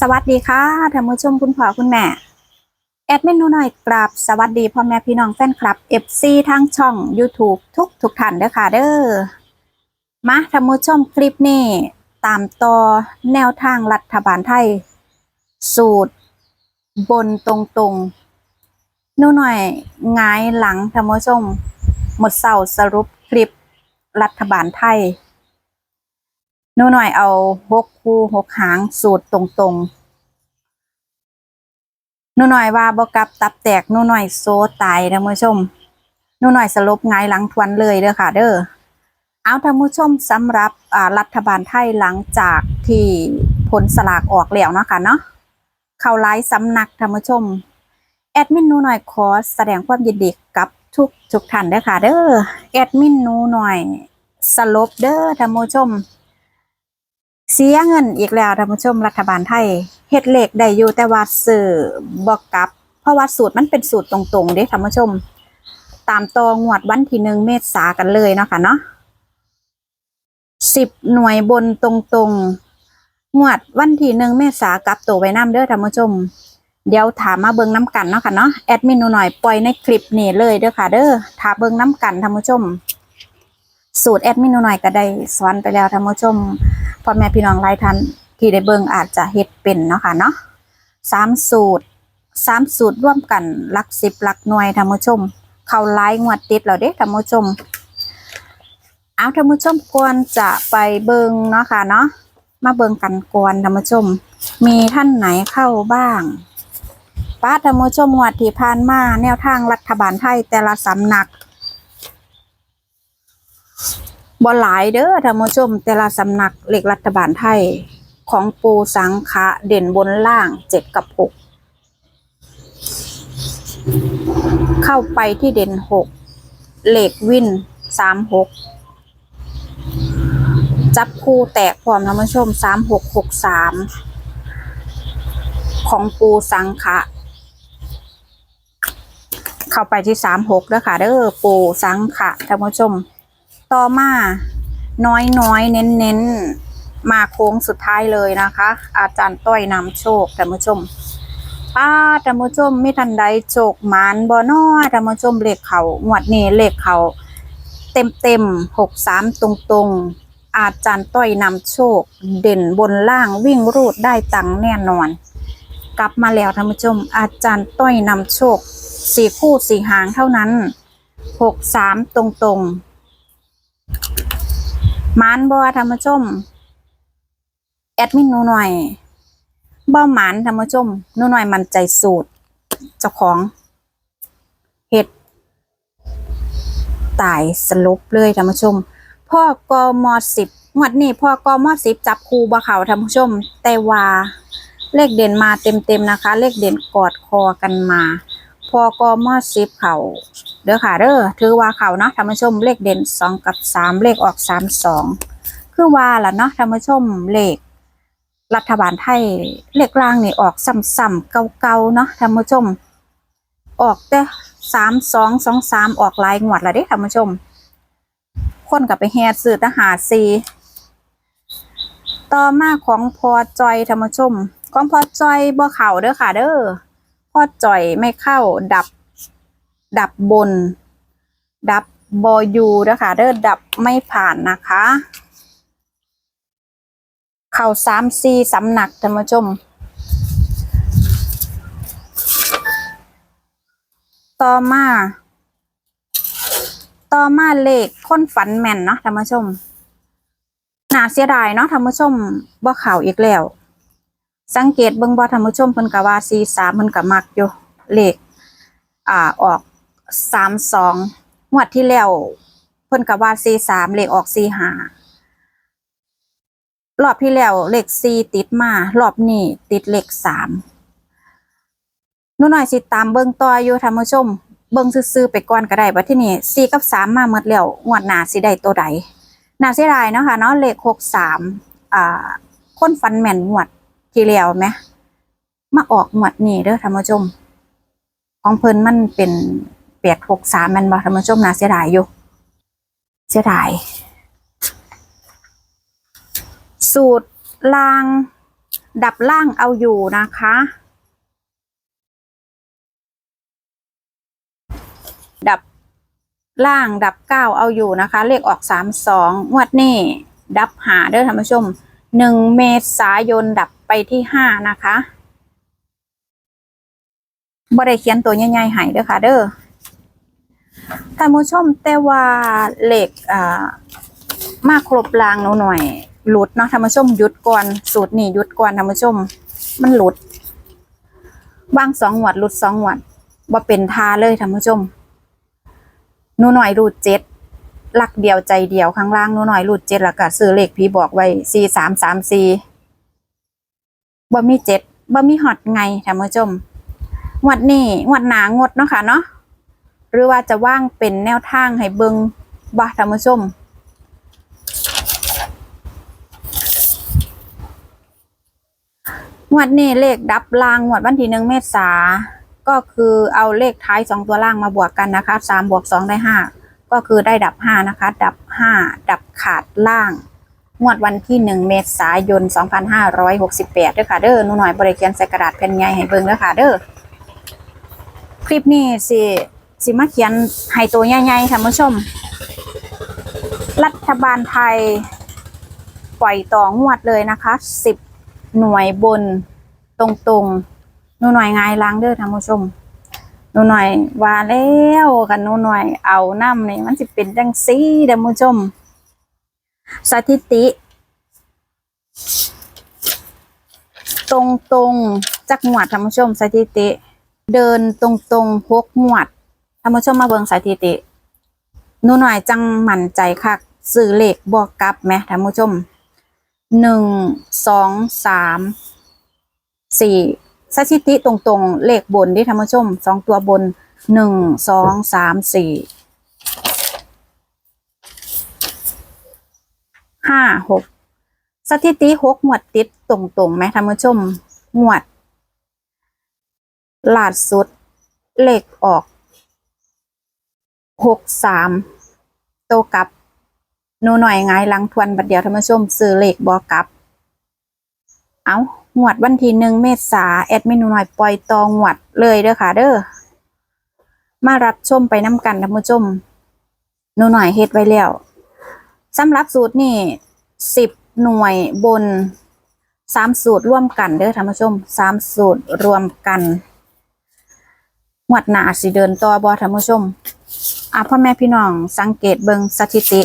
สวัสดีค่ะท่านผู้ชมคุณพ่อคุณแม่ แอดมินหนูหน่อยกราบสวัสดีพ่อแม่พี่น้องแฟนคลับ FC ทางช่อง YouTube ทุกทุกท่านเด้อค่ะเด้อมาท่านผู้ชมคลิปนี้ตามต่อแนวทางรัฐบาลไทย สูตร บนตรงๆหนูหน่อยงายหลังท่านผู้ชม หมดเสาสรุปคลิปรัฐบาลไทย หนูหน่อยเอาหกคู่หกหางสูตรตรงๆหนูหน่อยว่าบกลับตับแตกหนูหน่อยโซตายท่านผู้ชมหนูหน่อยสลบหงายหลังทวนเลยเด้อค่ะ เด้อเอาท่านผู้ชมสำหรับรัฐบาลไทยหลังจากที่ผลสลากออกแล้วเนาะค่ะเนาะเข้าไลฟ์สำนักท่านผู้ชม แอดมินหนูหน่อยขอแสดงความยินดีกับทุกทุกท่านเด้อค่ะ เด้อแอดมินหนูหน่อยสลบเด้อท่านผู้ชม เสียเงินอีกแล้วท่านผู้ชมรัฐบาลไทยเฮ็ดเลขได้อยู่แต่ว่าสื่อบอกกลับ เพราะว่าสูตรมันเป็นสูตรตรงๆเด้ท่านผู้ชม ตามตองวดวันที่หนึ่งเมษากันเลยเนาะค่ะเนาะสิบหน่วยบนตรงๆงวดวันที่หนึ่งเมษากลับตัวไว้น้ำเด้อท่านผู้ชม เดี๋ยวถามมาเบิ่งน้ำกันเนาะค่ะเนาะแอดมินหน่อยปล่อยในคลิปนี้เลยเด้อค่ะเด้อถามเบิ่งน้ำกันท่านผู้ชม สูตรแอดมินหน่อยก็ได้สอนไปแล้วท่านผู้ชมพ่อแม่พี่น้องหลายท่านที่ได้เบิ่งอาจจะเฮ็ดเป็นเนาะค่ะเนาะสามสูตรสามสูตรร่วมกันหลักสิบหลักหน่วยท่านผู้ชม เข้าไลายงวดติดแล้วเด้ท่านผู้ชม เอาท่านผู้ชมก่อนจะไปเบิ่งเนาะค่ะเนาะมาเบิ่งกันก่อนท่านผู้ชม มีท่านไหนเข้าบ้างป้าท่านผู้ชมงวดที่ผ่านมาแนวทางรัฐบาลไทยแต่ละสำนัก บ่หลายเด้อท่านผู้ชม แต่ละสำนักเลขรัฐบาลไทยของปูสังคะเด่นบนล่างเจ็ดกับหกเข้าไปที่เด่นหกเลขวินสามหกจับคู่แตกพร้อมท่านผู้ชมสามหกหกสามของปูสังคะเข้าไปที่สามหกเด้อค่ะเด้อปูสังคะท่านผู้ชม ต่อมา น้อยน้อยเน้นเน้นมาโค้งสุดท้ายเลยนะคะ อาจารย์ต้อยนำโชคท่านผู้ชมป้าท่านผู้ชมไม่ทันใดโชคหมานบ่น้อท่านผู้ชมเลขเขางวดนี้เลขเขาเต็มเต็มหกสามตรงตรงอาจารย์ต้อยนำโชค เด่นบนล่างวิ่งรูดได้ตังแน่นอน กลับมาแล้วท่านผู้ชม อาจารย์ต้อยนำโชคสี่คู่สี่หางเท่านั้นหกสามตรงตรง มานบ่ท่านผู้ชม แอดมินหนูหน่อยบ่หมานท่านผู้ชมหนูหน่อยมันใจสูตร เจ้าของเฮ็ดตายสลบเลยท่านผู้ชม พ่อกมอสิบงวดนี้พ่อกมอสิบจับคูบ่เขาท่านผู้ชม แต่ว่าเลขเด่นมาเต็มๆนะคะ เลขเด่นกอดคอกันมา พอกมอสิบเขา เด้อค่ะเด้อถือว่าเขาเนาะท่านผู้ชมเลขเด่นสองกับสามเลขออกสามสองคือว่าล่ะเนาะท่านผู้ชมเลขรัฐบาลไทยเลขล่างนี่ออกซ้ำๆเก่าๆเนาะท่านผู้ชม ออกแต่สามสองสองสามออกหลายงวดละเด้ท่านผู้ชม คนกับไปแห่ซื้อทหารซีต่อมาของพอจอยท่านผู้ชม ของพอจอยบ่เข่าเด้อค่ะเด้อพอจอยไม่เข้าดับ ดับบน ดับบอยูเด้อค่ะเด้อดับไม่ผ่านนะคะ เข่าสามซีสำหนักท่านผู้ชม ต่อมา ต่อมาเลขค้นฝันแม่นเนาะท่านผู้ชมน่าเสียดายเนาะท่านผู้ชมบ่ข่าวอีกแล้ว สังเกตเบิ่งบ่ท่านผู้ชมเพิ่นก็ว่าซีสามเพิ่นก็มักอยู่เลขอ่าออก สามสองงวดที่แล้วเพิ่นก็ว่าซีสามเลขออกซีห้ารอบที่แล้วเลขสี่ติดมารอบนี้ติดเลขสามนูหน่อยสิตามเบิ่งต่ออยู่ท่านผู้ชม เบิ่งซื่อๆไปก่อนก็ได้บัดที่นี่สี่กับสามมาหมดแล้วงวดหนาสิได้ตัวใดน่าเสียดายเนาะค่ะเนาะเลขหกสามอ่าคนฟันแม่นงวดที่แล้วไหมมาออกงวดนี้เด้อท่านผู้ชม ของเพิ่นมันเป็น แปดหกสามแมันบ่ท่านผู้ชมนาเสียดายอยู่ เสียดาย สูตรล่าง ดับล่างเอาอยู่นะคะ ดับล่างดับเก้าเอาอยู่นะคะ เลขออกสามสองงวดนี้ ดับหาเด้อท่านผู้ชมหนึ่งเมษายนดับไปที่ห้านะคะบ่ได้เขียนตัวใหญ่ๆให้เด้อค่ะเด้อ ท่านผู้ชมแต่ว่าเหลขอ่ามาครบรางหนูหน่อยหลุดเนาะท่านผู้ชมหยุดก่อนสูตรนี่หยุดก่อนท่านผู้ชม มันหลุดวางสองหวัดหลุดสองหวัดว่าเป็นทาเลยท่านผู้ชมหนูหน่อยรูดเจ็ดหลักเดียวใจเดียวข้างล่างหนูหน่อยรูดเจ็ดแล้วก็ซื้อเลขพี่บอกไว้สี่สามสามสี่บ่มีเจ็ดบ่มีฮอตไงท่านผู้ชมงวดนี้งวดหนางดเนาะค่ะเนาะ หรือว่าจะว่างเป็นแนวทางให้เบิงบ่ท่านผู้ชมงวดนี้เลขดับล่างงวดวันที่หนึ่งเมษาก็คือเอาเลขท้ายสองตัวล่างมาบวกกันนะคะสามบวกสองได้ห้าก็คือได้ดับห้านะคะ ดับห้าดับขาดล่าง งวดวันที่หนึ่งเมษายนสองพันห้าร้อยหกสิบแปดด้วยค่ะเด้อหนูหน่อยบริเขียนใส่กระดาษแผ่นใหญ่ให้เบิ่งด้วยค่ะเด้อคลิปนี้สิ สิมาเขียนให้ตัวใหญ่ๆท่านผู้ชม รัฐบาลไทย ปล่อยต่องวดเลยนะคะสิบหน่วยบนตรงๆหนูหน่อยงายล้างเด้อท่านผู้ชมหนูหน่อยว่าแล้วกันหนูหน่อยเอาน้ำนี่มันสิเป็นจังซี่ท่านผู้ชม สถิติ ตรงๆจักหวดท่านผู้ชม สถิติ เดินตรงๆหกหวด ท่านผู้ชมมาเบิ่งสถิติหนูหน่อยจังมั่นใจคักซื้อเลขบอกกลับไหมท่านผู้ชมหนึ่งสองสามสี่สถิติตรงๆ เลขบนที่ท่านผู้ชมสองตัวบนหนึ่งสองสามสี่ห้าหกสถิติหกหมวดติดตรงๆไหมท่านผู้ชมหมวดลาดสุดเลขออก หกสามโตกลับหนูหน่อยไงายหลังทวนบัดเดียวท่านผู้ชมซื้อเลขบอกับ เอาหวดวันที่หนึ่งเมษาแอดมินหนูหน่อยปล่อยตองหวดเลยเด้อค่ะเด้อมารับชมไปน้ำกันท่านผู้ชมหนูหน่อยเฮ็ดไว้แล้วสำหรับสูตรนี่สิบหน่วยบนสามสูตรร่วมกันเด้อท่านผู้ชมสามสูตรรวมกันหวดหนาสิเดินต่อบอท่านผู้ชม อะพ่อแม่พี่น้องสังเกตเบิงสถิติ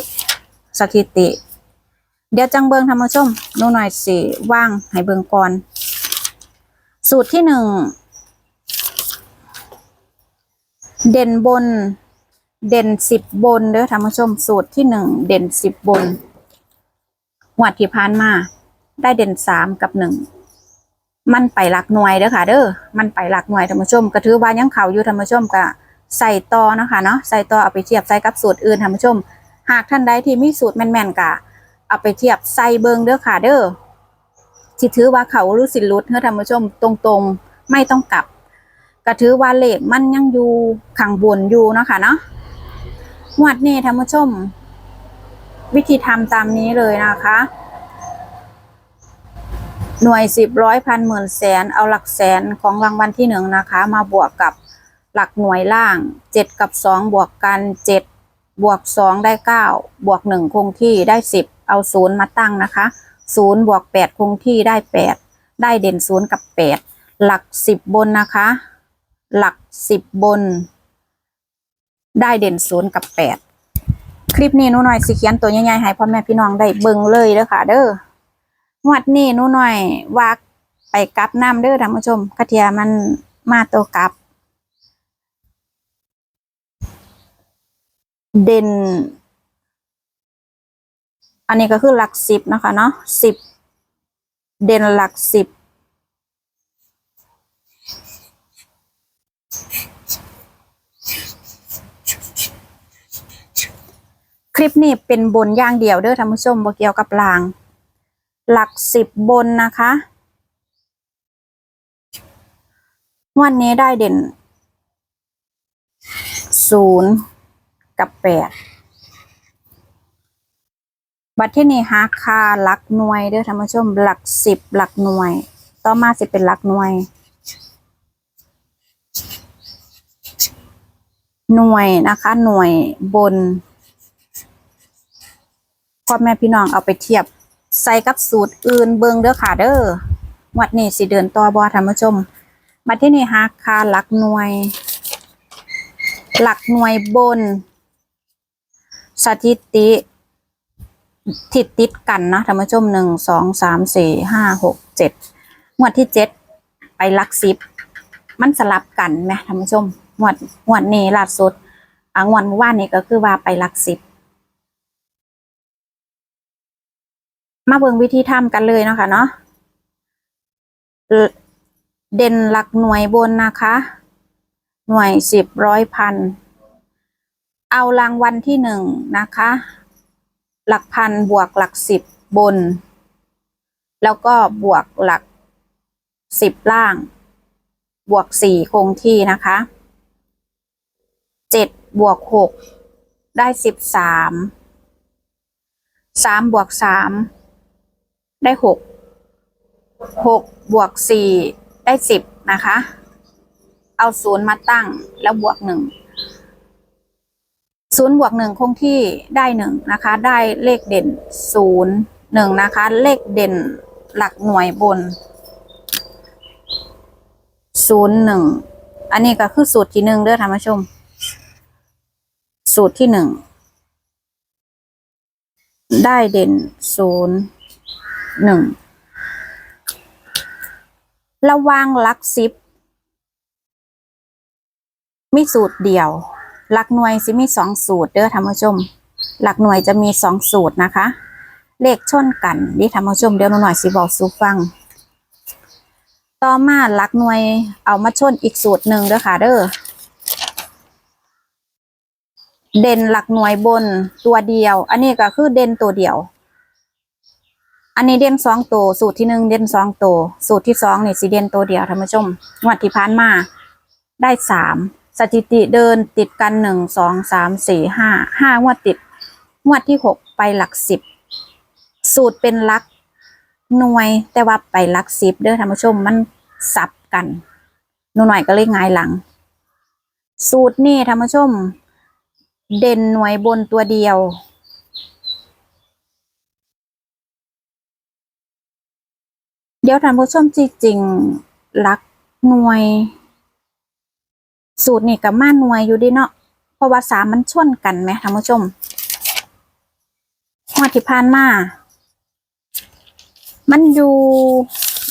สถิติ เดี๋ยวจังเบิงท่าชมนูหน่อยสิว่างให้เบิงก่อน สูตรที่หนึ่งเด่นบน เด่นสิบบนเด้อท่านผู้ชมสูตรที่หนึ่งเด่นสิบบนหวดที่ผ่านมา ได้เด่นสามกับหนึ่งมันไปหลักหน่วยเด้อค่ะ เด้อมันไปหลักหน่วยท่านผู้ชมก็ถือว่ายังเข่าอยู่ท่านผู้ชมก็ ใส่ต่อเนาะคะเนาะใส่ต่อเอาไปเทียบใส่กับสูตรอื่นท่านผู้ชม หากท่านใดที่มีสูตรแม่นๆกะเอาไปเทียบใส่เบิงเด้อค่ะเด้อที่ถือว่าเขารู้สิลุดเฮ้อท่านผู้ชมตรงๆไม่ต้องกลับก็ถือว่าเลขมันยังอยู่ข้างบนอยู่เนะคะเนาะงวดนี้ท่านผู้ชม วิธีทำตามนี้เลยนะคะ หน่วยสิบร้อยพันหมื่นแสนเอาหลักแสนของรางวัลที่หนึ่งนะคะ มาบวกกับ หลักหน่วยล่างเจ็ดกับสองบวกกันเจ็ดบวกสองได้เก้าบวกหนึ่งคงที่ได้สิบเอาศูนย์มาตั้งนะคะศูนย์บวกแปดคงที่ได้แปดได้เด่นศูนย์กับแปดหลักสิบบนนะคะ หลักสิบบน ได้เด่นศูนย์กับแปดคลิปนี้หนูหน่อยสิเขียนตัวใหญ่ๆให้พ่อแม่พี่น้องได้เบิ่งเลยเด้อค่ะ เด้องวดนี้หนูหน่อยว่าไปกลับน้ำเด้อท่านผู้ชมกระเทียมันมาตัวกลับ เด่น อันนี้ก็คือหลักสิบนะคะเนาะสิบเด่นหลักสิบคลิปนี้เป็นบนอย่างเดียวเด้อท่านผู้ชมบ่เกี่ยวกับลาง หลักสิบบนนะคะวันนี้ได้เด่นศูนย์ กับแปดบัตรที่นี่หาคาหลักหน่วยเด้อท่านผู้ชมหลักสิบหลักหน่วย ต่อมาสิเป็นหลักหน่วย หน่วยนะคะ หน่วยบนพ่อแม่พี่น้องเอาไปเทียบ ใส่กับสูตรอื่นเบิงเด้อค่ะเด้อวัดนี้สิเดินต่อบอท่านผู้ชมมาที่นี่ฮักคาหลักหน่วย หลักหน่วยบน สถิติติดติดกันนะท่านผู้ชมหนึ่งสองสามสี่ห้าหกเจ็ดงวดที่เจ็ดไปหลักสิบมันสลับกันไหมท่านผู้ชมงวดงวดนี้ล่าสุดอ่างวดเมื่อวานนี้ก็คือว่าไปหลักสิบมาเบิ่งวิธีทำกันเลยเนาะคะเนาะเอ่อเด่นหลักหน่วยบนนะคะ หน่วยสิบร้อยพัน เอารางวัลที่หนึ่งนะคะ หลักพันบวกหลักสิบบน แล้วก็บวกหลักสิบล่าง บวกสี่คงที่นะคะเจ็ดบวกหกได้สิบสามสามบวกสามได้หกหกบวกสี่ได้สิบนะคะ เอาศูนย์มาตั้งแล้วบวกหนึ่ง ศูนย์บวกหนึ่งคงที่ได้หนึ่งนะคะ ได้เลขเด่นศูนย์หนึ่งนะคะ เลขเด่นหลักหน่วยบนศูนย์หนึ่งอันนี้ก็คือสูตรที่หนึ่งเด้อท่านผู้ชม สูตรที่หนึ่งได้เด่นศูนย์หนึ่งระวางหลักสิบมีสูตรเดียว หลักหน่วยสิมีสองสูตรเด้อท่านผู้ชม หลักหน่วยจะมีสองสูตรนะคะ เลขชนกันนี่ท่านผู้ชมเดี๋ยวหน่อยสิบอกสู่ฟัง ต่อมาหลักหน่วยเอามาชนอีกสูตรหนึ่งเด้อค่ะเด้อเด่นหลักหน่วยบนตัวเดียว อันนี้ก็คือเด่นตัวเดียว อันนี้เด่นสองตัวสูตรที่หนึ่งเด่นสองตัวสูตรที่สองนี่สิเด่นตัวเดียวท่านผู้ชมงวดที่ผ่านมาได้สาม สถิติเดินติดกันหนึ่งสองสามสี่ห้าห้างวดติด งวดที่หกไปหลักสิบ สูตรเป็นหลักหน่วย แต่ว่าไปหลักสิบเด้อท่านผู้ชมมันสับกันหนูหน่อยก็เลยง่ายหลัง สูตรนี่ท่านผู้ชม เด่นหน่วยบนตัวเดียวเดี๋ยวท่านผู้ชมจริงๆหลักหน่วย สูตรนี่กับมาหน่วยอยู่ดิเนาะเพราะว่าสามมันชนกันไหมท่านผู้ชมงวดที่ผ่านมา มันอยู่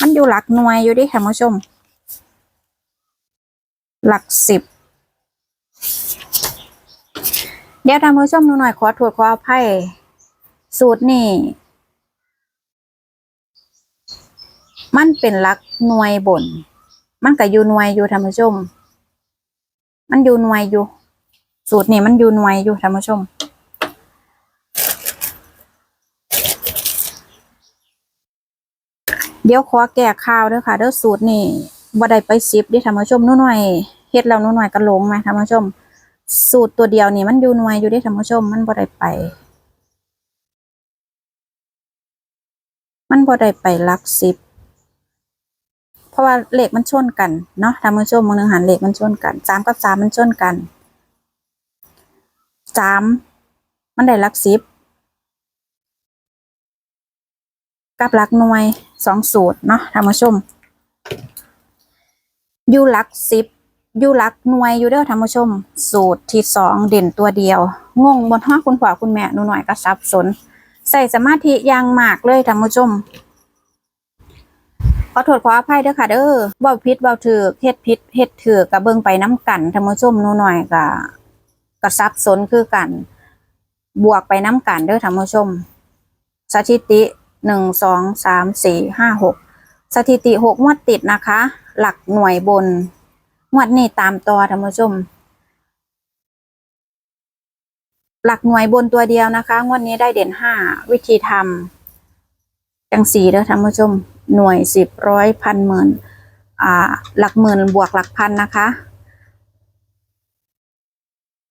มันอยู่หลักหน่วยอยู่ดิท่านผู้ชม หลักสิบเดี๋ยวท่านผู้ชมดูหน่อยขอโทษขออภัยสูตรนี่มันเป็นหลักหน่วยบน มันก็อยู่หน่วยอยู่ท่านผู้ชม มันอยู่หน่วยอยู่ สูตรนี่มันอยู่หน่วยอยู่ท่านผู้ชม เดี๋ยวขอแก้ข่าวด้อค่ะเด้อสูตรนี่บ่ได้ไปซิปดิท่านผู้ชมนู่นหน่อยเฮ็ดแล้วนู่นหน่อยก็หลงไหมท่านผู้ชม สูตรตัวเดียวนี่มันอยู่หน่วยอยู่ดิท่านผู้ชม มันบ่ได้ไป มันบ่ได้ไปลักสิบเพ ราะว่าเลขมันชนกันเนาะท่านผู้ชมมองหนึ่งหันเลขมันชนกันสามกับสามมันชนกันสามมันได้ลักสิบกับลักหน่วยสองสูตรเนาะท่านผู้ชมยูลักสิบยูลักหน่วยยูเด้อท่านผู้ชม สูตรที่สองเด่นตัวเดียว งงบนห้องคุณพ่อคุณแม่หนูหน่อยก็สับสน ใส่สมาธิย่างมากเลยท่านผู้ชม อโทษขออภัยเด้อค่ะเด้อเว้าผิดเว้าถือเฮ็ดผิดเฮ็ดถือกับเบิ่งไปน้ำกันท่านผู้ชมหนูหน่อยก็ก็สับสนคือกัน บวกไปน้ำกันเด้อท่านผู้ชม สถิติหนึ่งสองสามสี่ห้าหกสถิติหกงวดติดนะคะ หลักหน่วยบนงวดนี้ตามต่อท่านผู้ชม หลักหน่วยบนตัวเดียวนะคะ งวดนี้ได้เด่นห้าวิธีทำจังสีเด้อท่านผู้ชม หน่วยสิบร้อยพันหมื่นอ่าหลักหมื่นบวกหลักพันนะคะ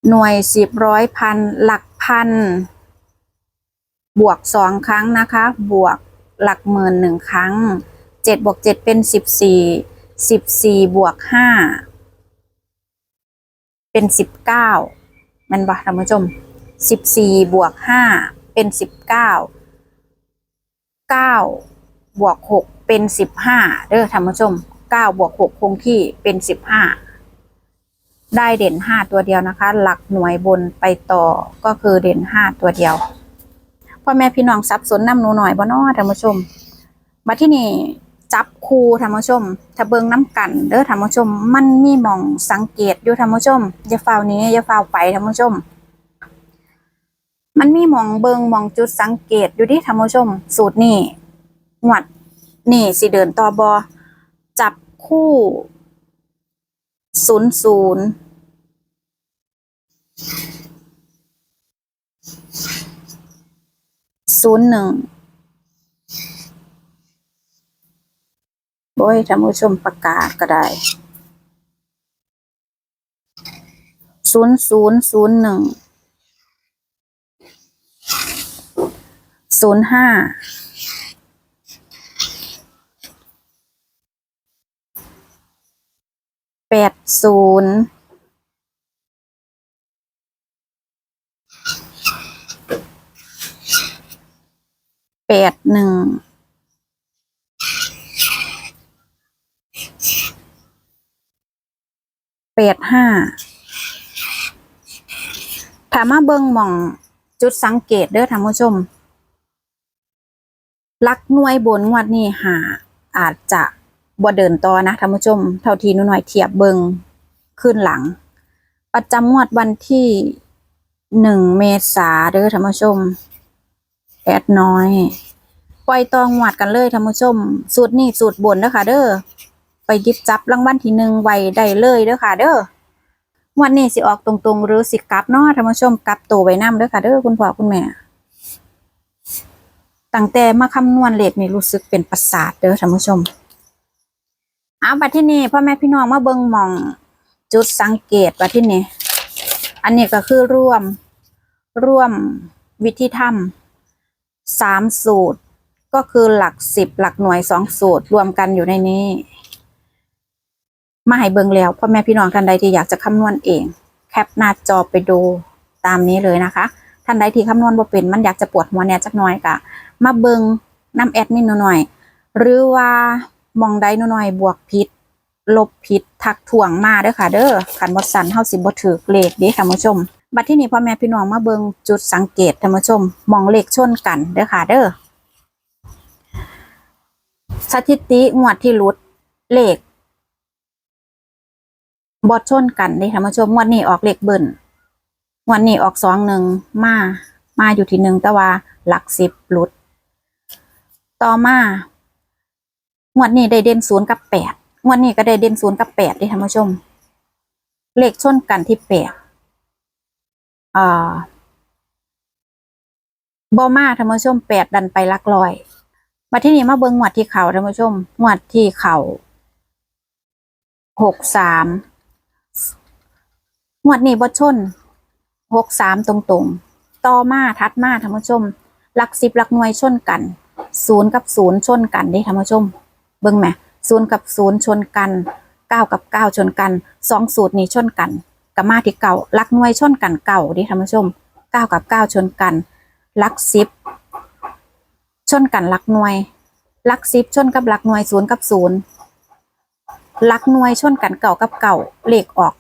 หน่วยสิบร้อยพันหลักพัน บวกสองครั้งนะคะ บวกหลักหมื่นหนึ่งครั้งเจ็ดบวกเจ็ดเป็นสิบสี่สิบสี่บวกห้าเป็นสิบเก้ามันบ่ท่านผู้ชมสิบสี่บวกห้าเป็นสิบเก้าเก้า บวกหกเป็นสิบห้าเด้อท่านผู้ชมเก้าบวกหกคงที่เป็นสิบห้าได้เด่นห้าตัวเดียวนะคะ หลักหน่วยบนไปต่อก็คือเด่นห้าตัวเดียวพ่อแม่พี่น้องสับสนน้ำหนูหน่อยบ่นาะท่านผู้ชมมาที่นี่จับคู่ท่านผู้ชมถ้าเบิงน้ำกันเด้อท่านผู้ชม มันมีมองสังเกตอยู่ท่านผู้ชมอย่าฟ้าวนี้อย่าฟ้าวไปท่านผู้ชม มันมีมองเบิงมองจุดสังเกตอยู่ที่ท่านผู้ชม สูตรนี่ หวด นี่สิเดินต่อบอจับคู่ศูนย์ศูนย์ศูนย์หนึ่งโอ้ยท่านผู้ชมประกาศก็ได้ศูนย์ศูนย์ศูนย์หนึ่งศูนย์ห้า แปดศูนย์แปดหนึ่งแปดห้าถามมาเบิ่งหมองจุดสังเกตเด้อท่านผู้ชมลักหน่วยบนงวดนี้หาอาจจะ บ่เดินต่อนะท่านผู้ชม เท่าที่นหน่อยเทียบเบิงขึ้นหลัง ประจำงวดวันที่หนึ่งเมษาเด้อท่านผู้ชมแอดน้อยปล่อยตองงวดกันเลยท่านผู้ชม สูตรนี้สูตรบนเด้อค่ะ เด้อไปยิบจับรางวัลที่หนึ่งไว้ได้เลยเด้อค่ะ เด้อวันนี้สิออกตรงๆ หรือสิกลับเนาะท่านผู้ชมกลับตัวไว้นํเด้อค่ะ เด้อคุณพ่อคุณแม่ตั้งแต่มาคำนวณเลขนี่รู้สึกเป็นประสาทเด้อท่านผู้ชม เอาบัดที่นี่พ่อแม่พี่น้องมาเบิ่งมอง จุดสังเกตบัดที่นี่อันนี้ก็คือร่วมร่วมวิธีทำสามสูตร ก็คือหลักสิบหลักหน่วยสองสูตรรวมกันอยู่ในนี้ มาให้เบิ่งแล้วพ่อแม่พี่น้องท่านใดที่อยากจะคำนวณเอง แคปหน้าจอไปดูตามนี้เลยนะคะท่านใดที่คำนวณบ่เป็นมันอยากจะปวดหัวเนี่ยจักหน่อยกะมาเบิงน้ำแอดมินหน่อย หรือว่า มองได้หน่อยบวกพิษลบพิษทักถ่วงมาเด้อค่ะ เด้อขันบดสันเฮาสิบ่ถือเลขเด้ท่านผู้ชม บัดที่นี้พ่อแม่พี่น้องมาเบิงจุดสังเกตท่านผู้ชม มองเลขชนกันเด้อค่ะ เด้อสถิติงวดที่ลุดเลขบดชนกันเด้ท่านผู้ชมงวดนี้ออกเลขเบิ่นงวดนี้ออกสองหนึ่งมามาอยู่ที่หนึ่งแต่ว่าหลักสิบลุด ต่อมา งวดนี้ได้เด่นศูนย์กับแปดงวดนี้ก็ได้เด่นศูนย์กับแปดด้ท่านผู้ชม เลขชนกันที่แปดอ่าบอมาท่านผู้ชมแปดดันไปลักลอยมาที่นี่มาเบิ้งงวดที่เขาท่านผู้ชมงวดที่เขาหกสามงวดนี้บดชนหกสามตรงๆ ต่อมาทัดมาท่านผู้ชมลักสิบลักหน่วยชนกันศูนย์กับศูนย์ชนกันด้ท่านผู้ชม เบิ่งแหมศูนย์กับศูนย์ชนกันเก้ากับเก้าชนกันสองสูตรนี้ชนกันกับมาที่เก่าลักหน่วยชนกันเก่าด้ท่านผู้ชมเก้ากับเก้าชนกันลักสิบชนกันลักหน่วยลักสิบชนกับลักหน่วยศูนย์กับศูนย์ลักหน่วยชนกันเก่ากับเก่าเลขออก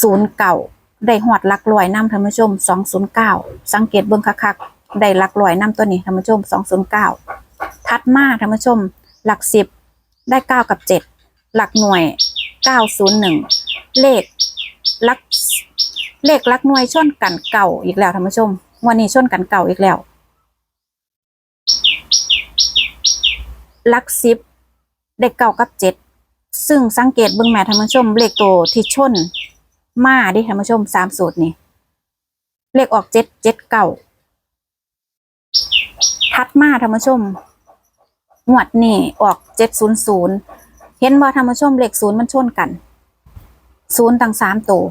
ศูนย์เก่าได้หอดลักลอยน้ำท่านผู้ชมสองศูนย์เก้าสังเกตเบื้องคักๆได้ลักลอยน้ำตัวนี้ท่านผู้ชมสองศูนย์เก้า ทัดมาท่านผู้ชม หลักสิบได้เก้ากับเจ็ดหลักหน่วยเก้าศูนย์หนึ่งเลขลักเลขลักหน่วยชนกันเก่าอีกแล้วท่านผู้ชมวันนี้ชนกันเก่าอีกแล้วหลักสิบได้เก้ากับเจ็ดซึ่งสังเกตเบื้องแม่ท่านผู้ชม เลขตัวที่ชนมาดิท่านผู้ชมสามสูตรนี่เลขออกเจ็ดเจ็ดเก้าทัดมาท่านผู้ชม งวดนี่ออกเจ็ดศูนย์ศูนย์เห็นว่าท่านผู้ชมเลขศูนย์มันชนกันศูนย์ตั้งสามตัว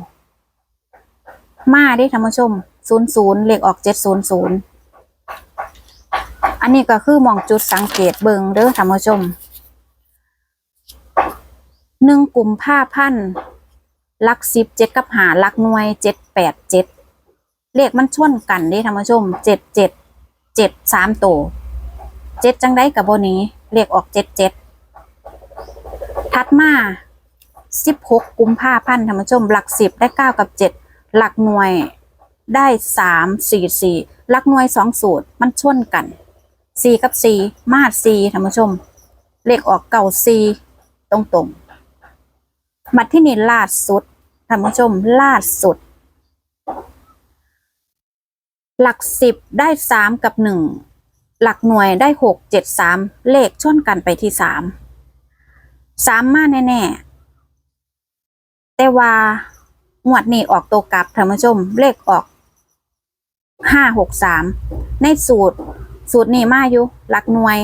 มาดิท่านผู้ชมศูนย์ศูนย์เลขออกเจ็ดศูนย์ศูนย์อันนี้ก็คือมองจุดสังเกตเบิงเด้อท่านผู้ชมหนึ่งกลุ่มผ้าพันลักสิบเจ็ดกับหาลักหน่วยเจ็ดแปดเจ็ดเลขมันชนกันเด้ท่านผู้ชมเจ็ดเจ็ดเจ็ดสามตัว เจ็ดจังได้กับโบนี้เลขออกเจ็ดเจ็ดถัดมาสิบหกกุมภาพันธ์ท่านผู้ชม หลักสิบได้เก้ากับเจ็ดหลักหน่วยได้สามสี่สี่หลักหน่วยสองสูตรมันชนกันสี่กับสี่มาดสี่ท่านผู้ชม เลขออกเก่าสี่ตรงตรงๆมาที่นี่ลาดสุดท่านผู้ชมลาดสุด หลักสิบได้สามกับหนึ่ง หลักหน่วยได้หกเจ็ดสามเลขชนกันไปที่สามสามมาแน่ๆแต่ว่างวดนี้ออกตัวกลับท่านผู้ชม เลขออกห้าหกสามในสูตร สูตรนี้มาอยู่หลักหน่วย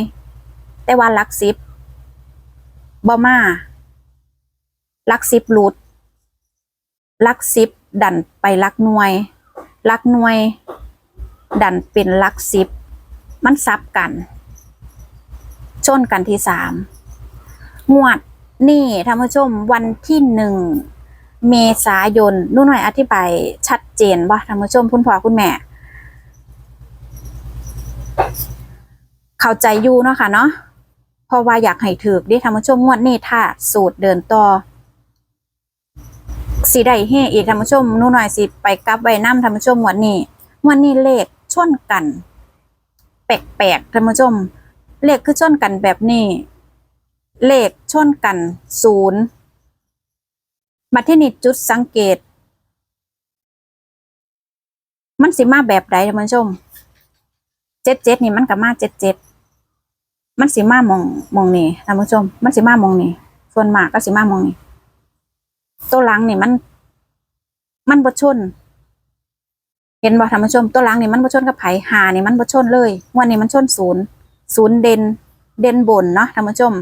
แต่ว่าหลักสิบบอมาหลักสิบหลุดหลักสิบดันไปหลักหน่วยหลักหน่วย ดันเป็นหลักสิบ มันซับกัน ชนกันที่สามงวดนี่ท่านผู้ชมวันที่หนึ่งเมษายนนู่นหน่อยอธิบายชัดเจนบ่ท่านผู้ชมคุณพ่อคุณแม่ เข้าใจอยู่เนาะค่ะเนาะเพราะว่าอยากให้ถือดิท่านผู้ชมงวดนี้ถ้าสูตรเดินต่อสีได้เฮอีกท่านผู้ชมนู่นหน่อยสิไปกลับไว้น้ำท่านผู้ชมงวดนี้งวดนี้เลขชนกัน ปลกๆท่านผู้ชม เลขคือชนกันแบบนี้ เลขชนกันศูนย์มาที่นี่จุดสังเกต มันสิมาแบบใดท่านผู้ชมเจ็ดเจ็ดนี่มันกับมาเจ็ดเจ็ดมันสิมามองมองนี่ท่านผู้ชม มันสิมามองนี่ส่วนมากก็สิมามองนี่ตัวหลังนี่มัน มันบดชน เห็นบ่ท่านผู้ชมตัวหลังนี่มันบดชนกับไผหานี่มันบดชนเลยงวันนี้มันชนศูนย์ศูนย์เด่นเด่นบนเนาะท่านผู้ชม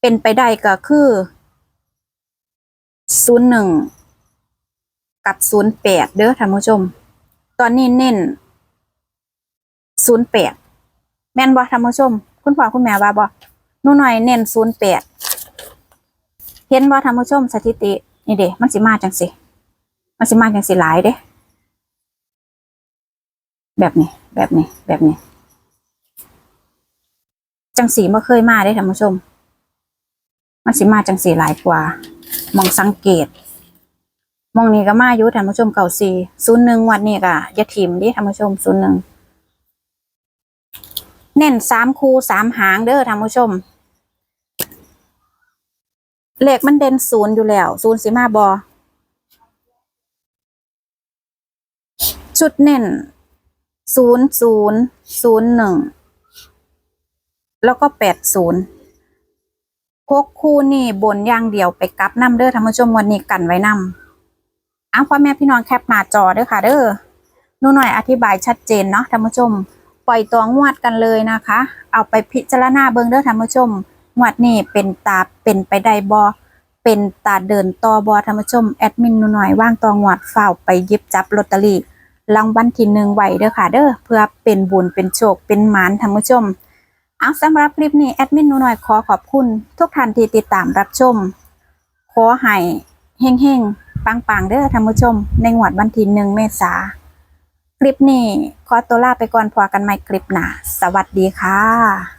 เป็นไปได้ก็คือศูนย์หนึ่งกับศูนย์แปดเด้อท่านผู้ชม ตอนนี้เน้นศูนย์แปดแม่นบ่ท่านผู้ชม คุณพ่อคุณแม่ว่าบ่หนูหน่อยเน้นศูนย์แปดเห็นบ่ท่านผู้ชมสถิตินี่เด้มันสิมาจังสิมันสิมาจังสิหลายเด้ แบบนี้ แบบนี้ แบบนี้ จังสีบ่เคยมาได้ท่านผู้ชม มันสิมาจังสีหลายกว่า มองสังเกต มองนี่ก็มาอยู่ท่านผู้ชมเก่าสี่ศูนย์หนึ่งวันนี้ก็ย่าถิ่มดิท่านผู้ชมศูนย์หนึ่งเน้นสามคูสามหางเด้อท่านผู้ชมเลขมันเด่นศูนย์อยู่แล้วศูนย์สิมาบอชุดเน้น ศูนย์ศูนย์ศูนย์หนึ่งแล้วก็แปดศูนย์พกคู่นี่บนอย่างเดียวไปกลับน้ำเด้อท่านผู้ชมวันนี้กันไว้นำอ้าวพ่อแม่พี่น้องแคปหน้าจอเด้อค่ะ เด้อนูหน่อยอธิบายชัดเจนเนาะท่านผู้ชม ปล่อยตัวงวดกันเลยนะคะ เอาไปพิจารณาเบิ่งเด้อท่านผู้ชม งวดนี้เป็นตาเป็นไปได้บอเป็นตาเดินต่อบอท่านผู้ชมแอดมินหนูหน่อยว่างตัวงวดฝ้าไปยิบจับลอตเตอรี่ รางวัลที่หนึ่งไว้เด้อค่ะ เด้อเพื่อเป็นบุญเป็นโชคเป็นหมานท่านผู้ชมเอาสำหรับคลิปนี้แอดมินหนูหน่อยขอขอบคุณ ทุกท่านที่ติดตามรับชม ขอให้เฮงๆ ปังๆ เด้อท่านผู้ชม ในงวดวันที่หนึ่งเมษาคลิปนี้ขอตัวลาไปก่อนพอกันใหม่คลิปหน้าสวัสดีค่ะ